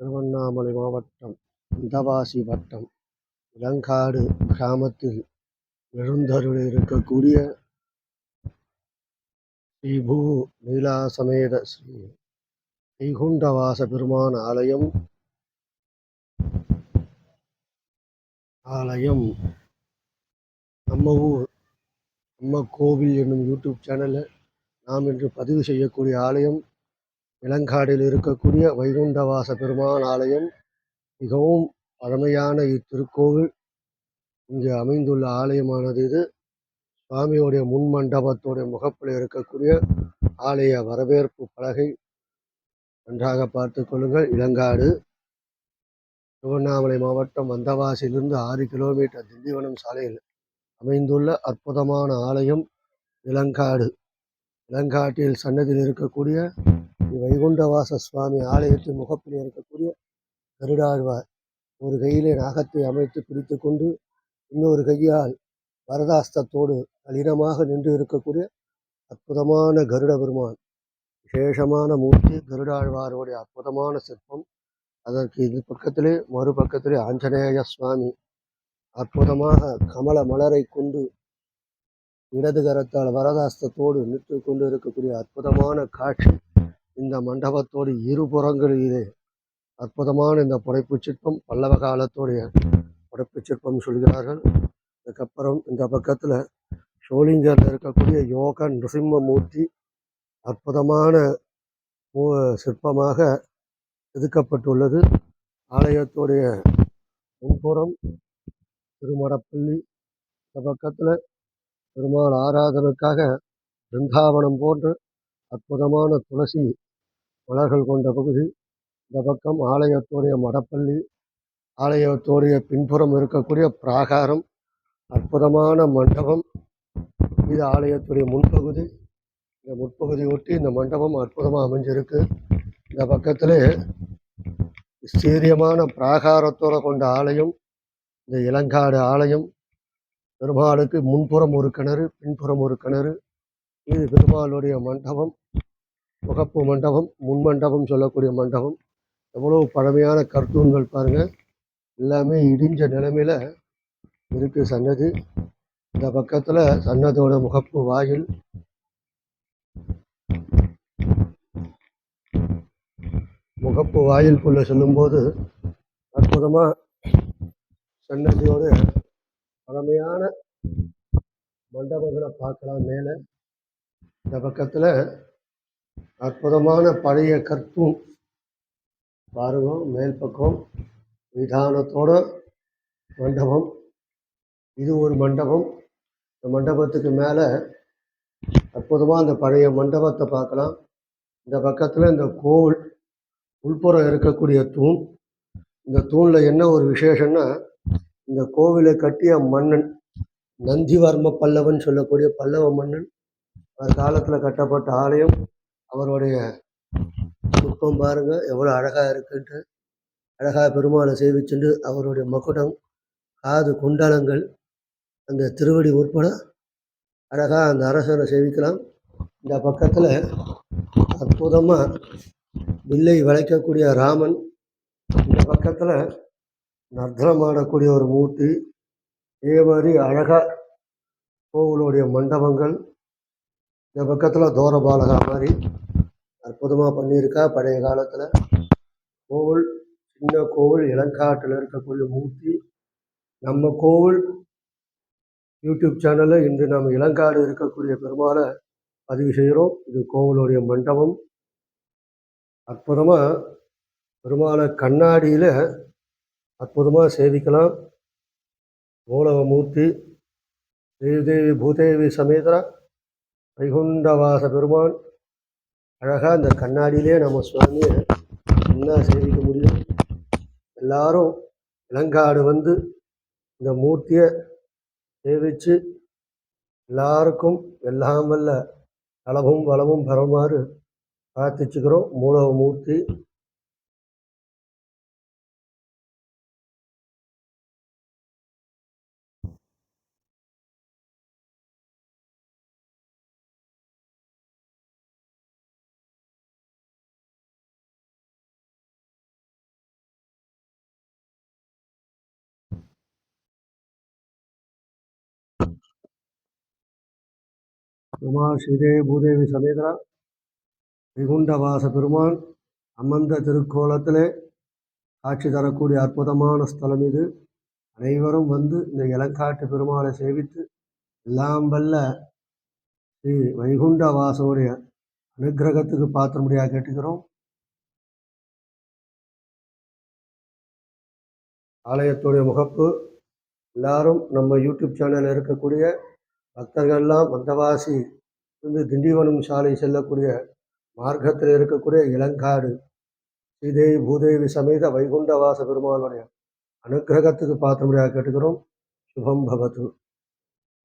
திருவண்ணாமலை மாவட்டம் இந்தவாசி வட்டம் இளங்காடு கிராமத்தில் எழுந்தருளியிருக்கக்கூடிய ஸ்ரீ பூ நீலாசமேத ஸ்ரீ வைகுண்டவாச பெருமான் ஆலயம் ஆலயம். நம்ம ஊர் நம்ம கோவில் என்னும் யூடியூப் சேனலில் நாம் இன்று பதிவு செய்யக்கூடிய ஆலயம் இளங்காடில் இருக்கக்கூடிய வைகுண்டவாச பெருமான் ஆலயம் மிகவும் பழமையான இத்திருக்கோவில். இங்கு அமைந்துள்ள ஆலயமானது இது. சுவாமியுடைய முன் மண்டபத்தோடைய முகப்பில் இருக்கக்கூடிய ஆலய வரவேற்பு பலகை நன்றாக பார்த்து கொள்ளுங்கள். இளங்காடு திருவண்ணாமலை மாவட்டம் வந்தவாசியிலிருந்து ஆறு கிலோமீட்டர் திண்டிவனம் சாலையில் அமைந்துள்ள அற்புதமான ஆலயம் இளங்காடு. இளங்காட்டில் சன்னதியில் இருக்கக்கூடிய வைகுண்டவாச சுவாமி ஆலயத்தின் முகப்பில் இருக்கக்கூடிய கருடாழ்வார். ஒரு கையிலே நாகத்தை அமைத்து பிடித்து கொண்டு இன்னொரு கையால் வரதாஸ்தத்தோடு கடினமாக நின்று இருக்கக்கூடிய அற்புதமான கருட பெருமான். விசேஷமான மூர்த்தி கருடாழ்வாருடைய அற்புதமான சிற்பம். அதற்கு இது பக்கத்திலே மறுபக்கத்திலே ஆஞ்சநேய சுவாமி அற்புதமாக கமல மலரை கொண்டு இடது கரத்தால் வரதாஸ்தத்தோடு நின்று கொண்டு இருக்கக்கூடிய அற்புதமான காட்சி. இந்த மண்டபத்தோடு இது. அற்புதமான இந்த புடைப்பு சிற்பம் பல்லவ காலத்துடைய புடைப்பு சிற்பம் சொல்கிறார்கள். அதுக்கப்புறம் இந்த பக்கத்தில் ஷோலிங்கரில் இருக்கக்கூடிய யோக நிருசிம்மமூர்த்தி அற்புதமான சிற்பமாக செதுக்கப்பட்டுள்ளது. ஆலயத்துடைய முன்புறம் திருமடப்பள்ளி. இந்த பக்கத்தில் பெருமாள் ஆராதனுக்காக பிருந்தாவனம் போன்று அற்புதமான துளசி மலர்கள் கொண்ட பகுதி. இந்த பக்கம் ஆலயத்துடைய மடப்பள்ளி ஆலயத்துடைய பின்புறம் இருக்கக்கூடிய பிராகாரம் அற்புதமான மண்டபம். இது ஆலயத்துடைய முன்பகுதி. இந்த முற்பகுதி ஒட்டி இந்த மண்டபம் அற்புதமாக அமைஞ்சிருக்கு. இந்த பக்கத்தில் ஸ்தீரியமான பிராகாரத்தோடு கொண்ட ஆலயம் இந்த இளங்காடு ஆலயம். பெருமாளுக்கு முன்புறம் ஒரு கிணறு பின்புறம் ஒரு கிணறு. இது பெருமாளுடைய மண்டபம். முகப்பு மண்டபம் முன் மண்டபம் சொல்லக்கூடிய மண்டபம். எவ்வளோ பழமையான கர்த்தூன்கள் பாருங்கள் எல்லாமே இடிஞ்ச நிலைமையில் இருக்குது சன்னதி. இந்த பக்கத்தில் சன்னதோட முகப்பு வாயில். முகப்பு வாயிலுக்குள்ளே செல்லும்போது அற்புதமாக சன்னதியோட பழமையான மண்டபங்களை பார்க்கலாம் மேலே. இந்த பக்கத்தில் அற்புதமான பழைய கற்பும். பாருங்க மேல் பக்கம் விதானத்தோட மண்டபம். இது ஒரு மண்டபம். இந்த மண்டபத்துக்கு மேலே அற்புதமாக அந்த பழைய மண்டபத்தை பார்க்கலாம். இந்த பக்கத்தில் இந்த கோவில் உள்புறம் இருக்கக்கூடிய தூண். இந்த தூணில் என்ன ஒரு விசேஷம்னா இந்த கோவிலை கட்டிய மன்னன் நந்திவர்ம பல்லவன் சொல்லக்கூடிய பல்லவ மன்னன் அந்த காலத்தில் கட்டப்பட்ட ஆலயம். அவருடைய சிற்பம் பாருங்கள் எவ்வளோ அழகாக இருக்குன்ட்டு அழகாக பெருமாளை சேவிச்சுண்டு அவருடைய மகுடம் காது குண்டலங்கள் அந்த திருவடி உட்பட அழகாக அந்த அரசனை சேவிக்கலாம். இந்த பக்கத்தில் அற்புதமாக வில்லை வளைக்கக்கூடிய ராமன் இந்த பக்கத்தில் நர்தனமாடக்கூடிய ஆடக்கூடிய ஒரு மூர்த்தி இதே மாதிரி அழகாக கோவிலுடைய மண்டபங்கள் இந்த பக்கத்தில் தோரபாலகா மாதிரி அற்புதமாக பண்ணியிருக்கா. பழைய காலத்தில் கோவில் சின்ன கோவில் இளங்காட்டில் இருக்கக்கூடிய மூர்த்தி. நம்ம கோவில் யூடியூப் சேனலில் இன்று நம்ம இளங்காடு இருக்கக்கூடிய பெருமாளை பதிவு செய்கிறோம். இது கோவிலுடைய மண்டபம். அற்புதமாக பெருமாளை கண்ணாடியில் அற்புதமாக சேவிக்கலாம். மூலகமூர்த்தி தேவி பூதேவி சமேதரா வைகுண்டவாச பெருமான் அழகாக இந்த கண்ணாடியிலே நம்ம சுவாமியை என்ன சேவிக்க முடியும். எல்லாரும் இளங்காடு வந்து இந்த மூர்த்தியை சேவித்து எல்லாருக்கும் எல்லாம் வல்ல அளவும் வளமும் பெறுமாறு பிரார்த்திச்சுக்கிறோம். மூலவ மூர்த்தி உமா ஸ்ரீதேவி பூதேவி சமேதரா வைகுண்டவாச பெருமான் அமர்ந்த திருக்கோலத்திலே காட்சி தரக்கூடிய அற்புதமான ஸ்தலம் இது. அனைவரும் வந்து இந்த இளங்காட்டு பெருமாளை சேவித்து எல்லாம் வல்ல ஸ்ரீ வைகுண்டவாசனுடைய அனுக்கிரகத்துக்கு பாத்திரமுடியாக கேட்டுக்கிறோம். ஆலயத்துடைய முகப்பு எல்லாரும் நம்ம யூடியூப் சேனலில் இருக்கக்கூடிய பக்தர்கள்லாம் வந்தவாசி வந்து திண்டிவனம் சாலை செல்லக்கூடிய மார்க்கத்தில் இருக்கக்கூடிய இளங்காடு ஸ்ரீதேவி பூதேவி சமேத வைகுண்டவாச பெருமாளுடைய அனுக்கிரகத்துக்கு பாத்திரமுடியாக கேட்டுக்கிறோம். சுபம் பவது